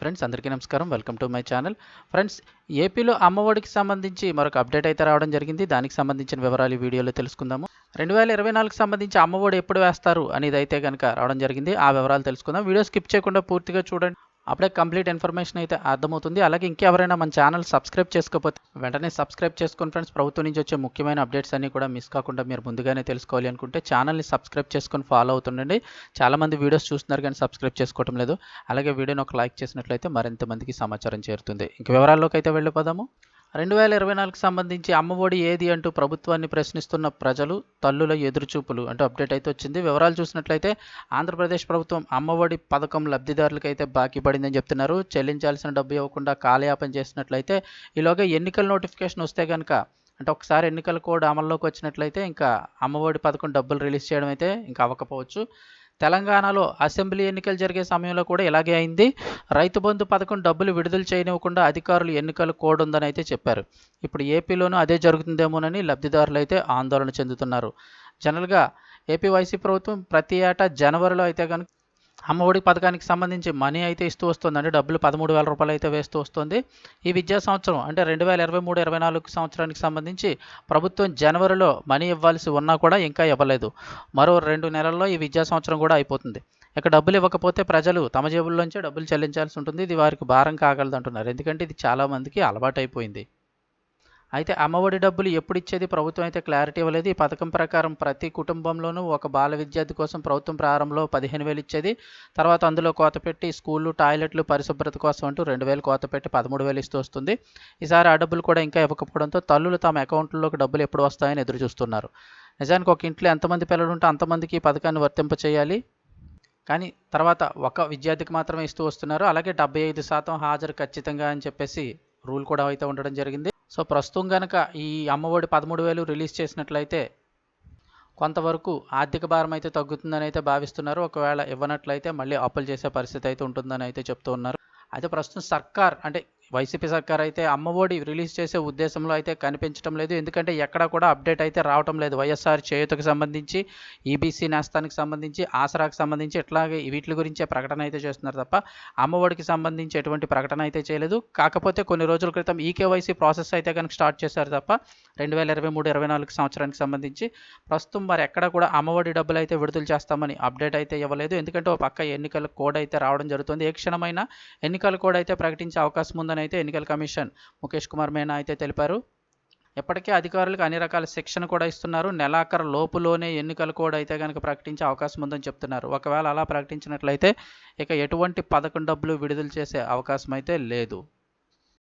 Friends అందరికీ నమస్కారం. Welcome to my channel. Friends ఏపీలో అమ్మఒడికి సంబంధించి మరొక అప్డేట్ అయితే రావడం జరిగింది. దానికి సంబంధించిన వివరాలు ఈ వీడియోలో తెలుసుకుందాము. రెండు వేల ఇరవై నాలుగు సంబంధించి అమ్మఒడి ఎప్పుడు వేస్తారు అనేది అయితే కనుక రావడం జరిగింది. ఆ వివరాలు తెలుసుకుందాం. వీడియో స్కిప్ చేయకుండా పూర్తిగా చూడండి. అప్పుడే కంప్లీట్ ఇన్ఫర్మేషన్ అయితే అర్థమవుతుంది. అలాగే ఇంకెవరైనా మన ఛానల్ సబ్స్క్రైబ్ చేసుకోకపోతే వెంటనే సబ్స్క్రైబ్ చేసుకుని ఫ్రెండ్స్ ప్రభుత్వం నుంచి వచ్చే ముఖ్యమైన అప్డేట్స్ అన్ని కూడా మిస్ కాకుండా మీరు ముందుగానే తెలుసుకోవాలి అనుకుంటే ఛానల్ని సబ్స్క్రైబ్ చేసుకొని ఫాలో అవుతుండండి. చాలామంది వీడియోస్ చూస్తున్నారు కానీ సబ్స్క్రైబ్ చేసుకోవటం లేదు. అలాగే వీడియోని ఒక లైక్ చేసినట్లయితే మరింత మందికి సమాచారం చేరుతుంది. ఇంక వివరాల్లోకి అయితే వెళ్ళిపోదాము. రెండు వేల ఇరవై నాలుగుకి సంబంధించి అమ్మఒడి ఏది అంటూ ప్రభుత్వాన్ని ప్రశ్నిస్తున్న ప్రజలు తల్లుల ఎదురుచూపులు అంటూ అప్డేట్ అయితే వచ్చింది. వివరాలు చూసినట్లయితే ఆంధ్రప్రదేశ్ ప్రభుత్వం అమ్మఒడి పథకం లబ్ధిదారులకు అయితే బాకీ పడిందని చెప్తున్నారు. చెల్లించాల్సిన డబ్బు ఇవ్వకుండా కాలయాపన చేసినట్లయితే ఈలోగా ఎన్నికల నోటిఫికేషన్ వస్తే కనుక అంటే ఒకసారి ఎన్నికల కోడ్ అమల్లోకి వచ్చినట్లయితే ఇంకా అమ్మఒడి పథకం డబ్బులు రిలీజ్ చేయడం అయితే ఇంకా అవ్వకపోవచ్చు. తెలంగాణలో అసెంబ్లీ ఎన్నికలు జరిగే సమయంలో కూడా ఇలాగే అయింది. రైతు బంధు పథకం డబ్బులు విడుదల చేయనివ్వకుండా అధికారులు ఎన్నికలు కోడుందని అయితే చెప్పారు. ఇప్పుడు ఏపీలోనూ అదే జరుగుతుందేమోనని లబ్ధిదారులు అయితే ఆందోళన చెందుతున్నారు. జనరల్గా ఏపీ వైసీ ప్రభుత్వం ప్రతి ఏటా జనవరిలో అయితే కనుక అమ్మఒడి పథకానికి సంబంధించి మనీ అయితే ఇస్తూ వస్తుంది అంటే డబ్బులు పదమూడు వేల రూపాయలు అయితే వేస్తూ వస్తుంది. ఈ విద్యా సంవత్సరం అంటే రెండు వేల ఇరవై మూడు ఇరవై నాలుగు సంవత్సరానికి సంబంధించి ప్రభుత్వం జనవరిలో మనీ ఇవ్వాల్సి ఉన్నా కూడా ఇంకా ఇవ్వలేదు. మరో రెండు నెలల్లో ఈ విద్యా సంవత్సరం కూడా అయిపోతుంది. ఇక డబ్బులు ఇవ్వకపోతే ప్రజలు తమ జేబుల్లోంచే డబ్బులు చెల్లించాల్సి ఉంటుంది. ఇది వారికి భారం కాగలదు అంటున్నారు ఎందుకంటే ఇది చాలామందికి అలవాటైపోయింది. అయితే అమ్మఒడి డబ్బులు ఎప్పుడు ఇచ్చేది ప్రభుత్వం అయితే క్లారిటీ ఇవ్వలేదు. ఈ పథకం ప్రకారం ప్రతి కుటుంబంలోనూ ఒక బాల విద్యార్థి కోసం ప్రభుత్వం ప్రారంభంలో పదిహేను వేలు ఇచ్చేది. తర్వాత అందులో కోత పెట్టి స్కూళ్ళు టాయిలెట్లు పరిశుభ్రత కోసం అంటూ రెండు వేలు కోత పెట్టి పదమూడు వేలు ఇస్తూ వస్తుంది. ఈసారి ఆ డబ్బులు కూడా ఇంకా ఇవ్వకపోవడంతో తల్లులు తమ అకౌంట్లలోకి డబ్బులు ఎప్పుడు వస్తాయని ఎదురు చూస్తున్నారు. నిజానికి ఒక ఇంట్లో ఎంతమంది పిల్లలు ఉంటే అంతమందికి ఈ పథకాన్ని వర్తింపచేయాలి కానీ తర్వాత ఒక విద్యార్థికి మాత్రమే ఇస్తూ వస్తున్నారు. అలాగే డెబ్బై ఐదు శాతం హాజరు ఖచ్చితంగా అని చెప్పేసి రూల్ కూడా అయితే ఉండడం జరిగింది. సో ప్రస్తుతం కనుక ఈ అమ్మఒడి పదమూడు వేలు రిలీజ్ చేసినట్లయితే కొంతవరకు ఆర్థిక భారం అయితే తగ్గుతుందని అయితే భావిస్తున్నారు. ఒకవేళ ఇవ్వనట్లయితే మళ్ళీ అప్పులు చేసే పరిస్థితి అయితే ఉంటుందని అయితే చెప్తూ ఉన్నారు. అయితే ప్రస్తుతం సర్కార్ అంటే వైసీపీ సర్కార్ అయితే అమ్మఒడి రిలీజ్ చేసే ఉద్దేశంలో అయితే కనిపించడం లేదు. ఎందుకంటే ఎక్కడ కూడా అప్డేట్ అయితే రావటం లేదు. వైఎస్ఆర్ చేయుతకు సంబంధించి ఈబీసీ నేస్తానికి సంబంధించి ఆసరాకు సంబంధించి ఇట్లాగే వీటి గురించే ప్రకటన అయితే చేస్తున్నారు తప్ప అమ్మఒడికి సంబంధించి ఎటువంటి ప్రకటన అయితే చేయలేదు. కాకపోతే కొన్ని రోజుల క్రితం ఈకేవైసీ ప్రాసెస్ అయితే కనుక స్టార్ట్ చేశారు తప్ప రెండు వేల ఇరవై మూడు ఇరవై నాలుగు సంవత్సరానికి సంబంధించి ప్రస్తుతం మరి ఎక్కడ కూడా అమ్మఒడి డబ్బులు అయితే విడుదల చేస్తామని అప్డేట్ అయితే ఇవ్వలేదు. ఎందుకంటే ఒక పక్క ఎన్నికల కోడ్ అయితే రావడం జరుగుతుంది. ఏ క్షణమైనా ఎన్నికల కోడ్ అయితే ప్రకటించే అవకాశం ఉందని అయితే ఎన్నికల కమిషన్ ముఖేష్ కుమార్ మేనా అయితే తెలిపారు. ఇప్పటికే అధికారులకు అన్ని రకాల శిక్షణ కూడా ఇస్తున్నారు. నెలాఖరు లోపులోనే ఎన్నికలు కూడా అయితే కనుక ప్రకటించే అవకాశం ఉందని చెప్తున్నారు. ఒకవేళ అలా ప్రకటించినట్లయితే ఇక ఎటువంటి పథకం డబ్బులు విడుదల చేసే అవకాశం అయితే లేదు.